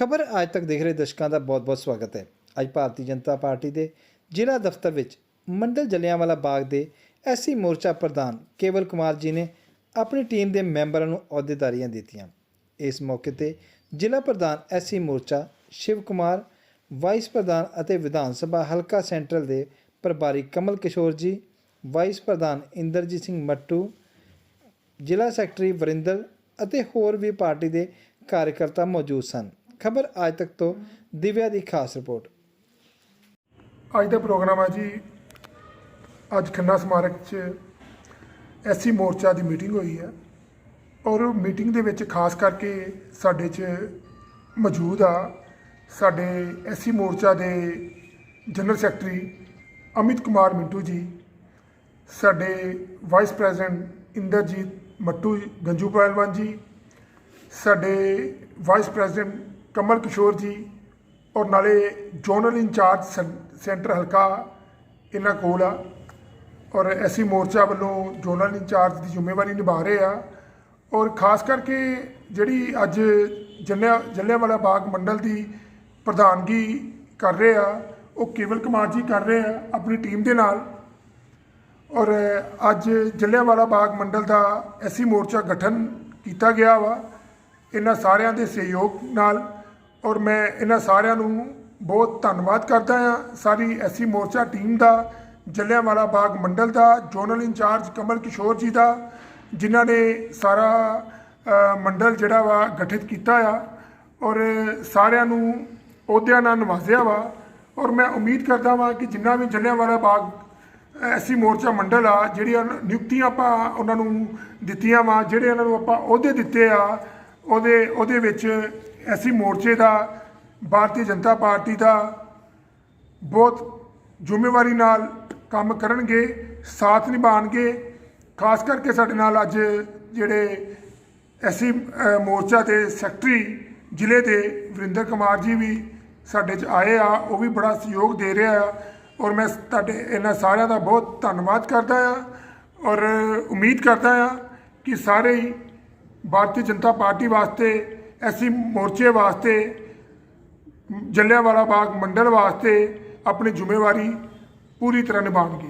ਖਬਰ ਅੱਜ ਤੱਕ ਦੇਖ ਰਹੇ ਦਰਸ਼ਕਾਂ ਦਾ ਬਹੁਤ-ਬਹੁਤ ਸਵਾਗਤ ਹੈ। ਅੱਜ ਭਾਰਤੀ ਜਨਤਾ ਪਾਰਟੀ ਦੇ ਜ਼ਿਲ੍ਹਾ ਦਫ਼ਤਰ ਵਿੱਚ ਮੰਡਲ ਜਲਿਆਂਵਾਲਾ ਬਾਗ ਦੇ ਐਸਸੀ ਮੋਰਚਾ ਪ੍ਰਧਾਨ ਕੇਵਲ ਕੁਮਾਰ ਜੀ ਨੇ ਆਪਣੀ ਟੀਮ ਦੇ ਮੈਂਬਰਾਂ ਨੂੰ ਅਹੁਦੇਦਾਰੀਆਂ ਦਿੱਤੀਆਂ। ਇਸ ਮੌਕੇ ਤੇ ਜ਼ਿਲ੍ਹਾ ਪ੍ਰਧਾਨ ਐਸਸੀ ਮੋਰਚਾ, ਸ਼ਿਵ ਕੁਮਾਰ, ਵਾਈਸ ਪ੍ਰਧਾਨ ਅਤੇ ਵਿਧਾਨ ਸਭਾ ਹਲਕਾ ਸੈਂਟਰਲ ਦੇ ਪ੍ਰਭਾਰੀ ਕਮਲ ਕਿਸ਼ੋਰ ਜੀ, ਵਾਈਸ ਪ੍ਰਧਾਨ ਇੰਦਰਜੀਤ ਸਿੰਘ ਮੱਟੂ, ਜ਼ਿਲ੍ਹਾ ਸੈਕਟਰੀ ਵਰਿੰਦਰ ਅਤੇ ਹੋਰ ਵੀ ਪਾਰਟੀ ਦੇ ਕਾਰਜਕਰਤਾ ਮੌਜੂਦ ਸਨ। ਖਬਰ ਅੱਜ ਤੱਕ ਤੋਂ ਦਿਵਿਆ ਦੀ ਖਾਸ ਰਿਪੋਰਟ। ਅੱਜ ਦਾ ਪ੍ਰੋਗਰਾਮ ਆ ਜੀ। ਅੱਜ ਖੰਨਾ ਸਮਾਰਕ 'ਚ ਐਸਸੀ ਮੋਰਚਾ ਦੀ ਮੀਟਿੰਗ ਹੋਈ ਹੈ ਔਰ ਮੀਟਿੰਗ ਦੇ ਵਿੱਚ ਖਾਸ ਕਰਕੇ ਸਾਡੇ 'ਚ ਮੌਜੂਦ ਆ ਸਾਡੇ ਐਸਸੀ ਮੋਰਚਾ ਦੇ ਜਨਰਲ ਸੈਕਟਰੀ ਅਮਿਤ ਕੁਮਾਰ ਮਿੰਟੂ ਜੀ, ਸਾਡੇ ਵਾਈਸ ਪ੍ਰੈਜ਼ੀਡੈਂਟ ਇੰਦਰਜੀਤ ਮੱਟੂ ਗੰਜੂ ਪਹਿਲਵਾਨ ਜੀ, ਸਾਡੇ ਵਾਈਸ ਪ੍ਰੈਜ਼ੀਡੈਂਟ ਕਮਲ ਕਿਸ਼ੋਰ ਜੀ ਔਰ ਨਾਲੇ ਜ਼ੋਨਲ ਇੰਚਾਰਜ ਸੈਂ- ਸੈਂਟਰ ਹਲਕਾ ਇਹਨਾਂ ਕੋਲ ਆ ਔਰ ਐਸੀ ਮੋਰਚਾ ਵੱਲੋਂ ਜ਼ੋਨਲ ਇੰਚਾਰਜ ਦੀ ਜ਼ਿੰਮੇਵਾਰੀ ਨਿਭਾ ਰਹੇ ਆ ਔਰ ਖਾਸ ਕਰਕੇ ਜਿਹੜੀ ਅੱਜ ਜਲਿਆਂ, ਜਲਿਆਂਵਾਲਾ ਬਾਗ ਮੰਡਲ ਦੀ ਪ੍ਰਧਾਨਗੀ ਕਰ ਰਹੇ ਆ, ਉਹ ਕੇਵਲ ਕੁਮਾਰ ਜੀ ਕਰ ਰਹੇ ਆ ਆਪਣੀ ਟੀਮ ਦੇ ਨਾਲ ਔਰ ਅੱਜ ਜਲਿਆਂਵਾਲਾ ਬਾਗ ਮੰਡਲ ਦਾ ਐਸੀ ਮੋਰਚਾ ਗਠਨ ਕੀਤਾ ਗਿਆ ਵਾ, ਇਹਨਾਂ ਸਾਰਿਆਂ ਦੇ ਸਹਿਯੋਗ ਨਾਲ ਔਰ ਮੈਂ ਇਹਨਾਂ ਸਾਰਿਆਂ ਨੂੰ ਬਹੁਤ ਧੰਨਵਾਦ ਕਰਦਾ ਹਾਂ। ਸਾਰੀ ਐਸੀ ਮੋਰਚਾ ਟੀਮ ਦਾ, ਜਲਿਆਂਵਾਲਾ ਬਾਗ ਮੰਡਲ ਦਾ, ਜ਼ੋਨਲ ਇੰਚਾਰਜ ਕਮਲ ਕਿਸ਼ੋਰ ਜੀ ਦਾ, ਜਿਨ੍ਹਾਂ ਨੇ ਸਾਰਾ ਮੰਡਲ ਜਿਹੜਾ ਵਾ ਗਠਿਤ ਕੀਤਾ ਆ। ਔਰ ਸਾਰਿਆਂ ਨੂੰ ਅਹੁਦਿਆਂ ਨਾਲ ਨਵਾਜ਼ਿਆ ਵਾ। ਔਰ ਮੈਂ ਉਮੀਦ ਕਰਦਾ ਵਾਂ ਕਿ ਜਿੰਨਾ ਵੀ ਜਲਿਆਂਵਾਲਾ ਬਾਗ ਐਸੀ ਮੋਰਚਾ ਮੰਡਲ ਆ, ਜਿਹੜੀਆਂ ਨਿਯੁਕਤੀਆਂ ਆਪਾਂ ਉਹਨਾਂ ਨੂੰ ਦਿੱਤੀਆਂ ਵਾ, ਜਿਹੜੇ ਉਹਨਾਂ ਨੂੰ ਆਪਾਂ ਅਹੁਦੇ ਦਿੱਤੇ ਆ, ਉਹਦੇ ਉਹਦੇ ਵਿੱਚ ਐਸੀ ਮੋਰਚੇ ਦਾ, ਭਾਰਤੀ ਜਨਤਾ ਪਾਰਟੀ ਦਾ ਬਹੁਤ ਜ਼ਿੰਮੇਵਾਰੀ ਨਾਲ ਕੰਮ ਕਰਨਗੇ, ਸਾਥ ਨਿਭਾਣਗੇ ਖਾਸ ਕਰਕੇ ਸਾਡੇ ਨਾਲ ਅੱਜ ਜਿਹੜੇ ਐਸੀ ਮੋਰਚਾ ਦੇ ਸੈਕਟਰੀ ਜ਼ਿਲ੍ਹੇ ਦੇ ਵਰਿੰਦਰ ਕੁਮਾਰ ਜੀ ਵੀ ਸਾਡੇ 'ਚ ਆਏ ਆ, ਉਹ ਵੀ ਬੜਾ ਸਹਿਯੋਗ ਦੇ ਰਿਹਾ ਆ। ਔਰ ਮੈਂ ਤੁਹਾਡੇ, ਇਹਨਾਂ ਸਾਰਿਆਂ ਦਾ ਬਹੁਤ ਧੰਨਵਾਦ ਕਰਦਾ ਆ। ਔਰ ਉਮੀਦ ਕਰਦਾ ਆ ਕਿ ਸਾਰੇ ਹੀ ਭਾਰਤੀ ਜਨਤਾ ਪਾਰਟੀ ਵਾਸਤੇ ਐਸੀ ਮੋਰਚੇ ਵਾਸਤੇ ਜਲਿਆਂਵਾਲਾ ਬਾਗ ਮੰਡਲ ਵਾਸਤੇ ਆਪਣੀ ਜ਼ਿੰਮੇਵਾਰੀ ਪੂਰੀ ਤਰ੍ਹਾਂ ਨਿਭਾਉਣਗੇ।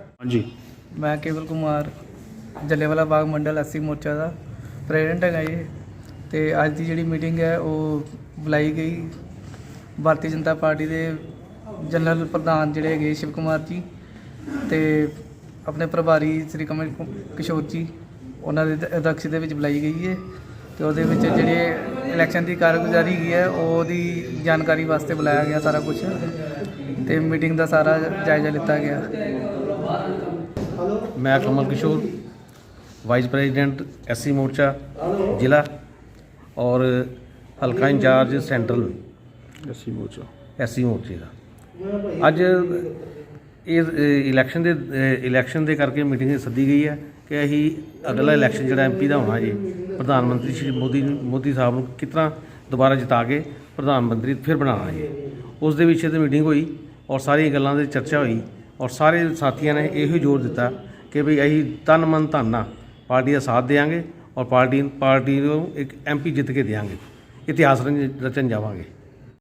ਹਾਂਜੀ। ਮੈਂ ਕੇਵਲ ਕੁਮਾਰ ਜੱਲੇਵਾਲਾ ਬਾਗ ਮੰਡਲ ਐਸਸੀ ਮੋਰਚਾ ਦਾ ਪ੍ਰੈਜ਼ੀਡੈਂਟ ਹੈਗਾ ਜੀ। ਤੇ ਅੱਜ ਦੀ ਜਿਹੜੀ ਮੀਟਿੰਗ ਹੈ ਉਹ ਬੁਲਾਈ ਗਈ ਭਾਰਤੀ ਜਨਤਾ ਪਾਰਟੀ ਦੇ ਜਨਰਲ ਪ੍ਰਧਾਨ ਜਿਹੜੇ ਹੈਗੇ ਸ਼ਿਵ ਕੁਮਾਰ ਜੀ ਤੇ ਆਪਣੇ ਪ੍ਰਭਾਰੀ ਸ੍ਰੀ ਕਮਲ ਕਿਸ਼ੋਰ ਜੀ ਉਹਨਾਂ ਦੇ ਦ- ਅਧਿਕਸ਼ ਦੇ ਵਿੱਚ ਬੁਲਾਈ ਗਈ ਹੈ। ਤੇ ਉਹਦੇ ਵਿੱਚ ਜਿਹੜੇ ਇਲੈਕਸ਼ਨ ਦੀ ਕਾਰਗੁਜ਼ਾਰੀ ਹੈਗੀ ਹੈ ਉਹਦੀ ਜਾਣਕਾਰੀ ਵਾਸਤੇ ਬੁਲਾਇਆ ਗਿਆ ਸਾਰਾ ਕੁਝ ਤੇ ਮੀਟਿੰਗ ਦਾ ਸਾਰਾ ਜਾਇਜ਼ਾ ਲਿੱਤਾ ਗਿਆ। ਮੈਂ Kamal Kishore vice president SC ਮੋਰਚਾ ਜ਼ਿਲ੍ਹਾ ਔਰ ਹਲਕਾ ਇੰਚਾਰਜ ਸੈਂਟਰਲ ਐਸੀ ਮੋਰਚਾ ਐਸਸੀ ਮੋਰਚੇ ਦਾ। ਅੱਜ ਇਹ ਇਲੈਕਸ਼ਨ ਦੇ ਇਲੈਕਸ਼ਨ ਦੇ ਕਰਕੇ ਮੀਟਿੰਗ ਸੱਦੀ ਗਈ ਹੈ ਕਿ ਅਸੀਂ ਅਗਲਾ ਇਲੈਕਸ਼ਨ ਜਿਹੜਾ ਐਮਪੀ ਦਾ ਹੋਣਾ ਜੀ ਪ੍ਰਧਾਨ ਮੰਤਰੀ ਸ਼੍ਰੀ ਮੋਦੀ ਮੋਦੀ ਸਾਹਿਬ ਨੂੰ ਕਿਤਨਾ ਦੁਬਾਰਾ ਜਿਤਾ ਕੇ ਪ੍ਰਧਾਨ ਮੰਤਰੀ ਫਿਰ ਬਣਾਉਣਾ ਜੀ ਉਸ ਦੇ ਵਿਸ਼ੇ ਤੇ ਮੀਟਿੰਗ ਹੋਈ ਔਰ ਸਾਰੀਆਂ ਗੱਲਾਂ ਦੀ ਚਰਚਾ ਹੋਈ ਔਰ ਸਾਰੇ ਸਾਥੀਆਂ ਨੇ ਇਹੋ ਹੀ ਜ਼ੋਰ ਦਿੱਤਾ ਕਿ ਵੀ ਅਸੀਂ ਤਨ ਮਨ ਧਨ ਨਾਲ ਪਾਰਟੀ ਦਾ ਸਾਥ ਦੇਵਾਂਗੇ ਔਰ ਪਾਰਟੀ ਪਾਰਟੀ ਨੂੰ ਇੱਕ ਐਮਪੀ ਜਿੱਤ ਕੇ ਦੇਵਾਂਗੇ। ਇਤਿਹਾਸ ਰਚ- ਰਚਣ ਜਾਵਾਂਗੇ।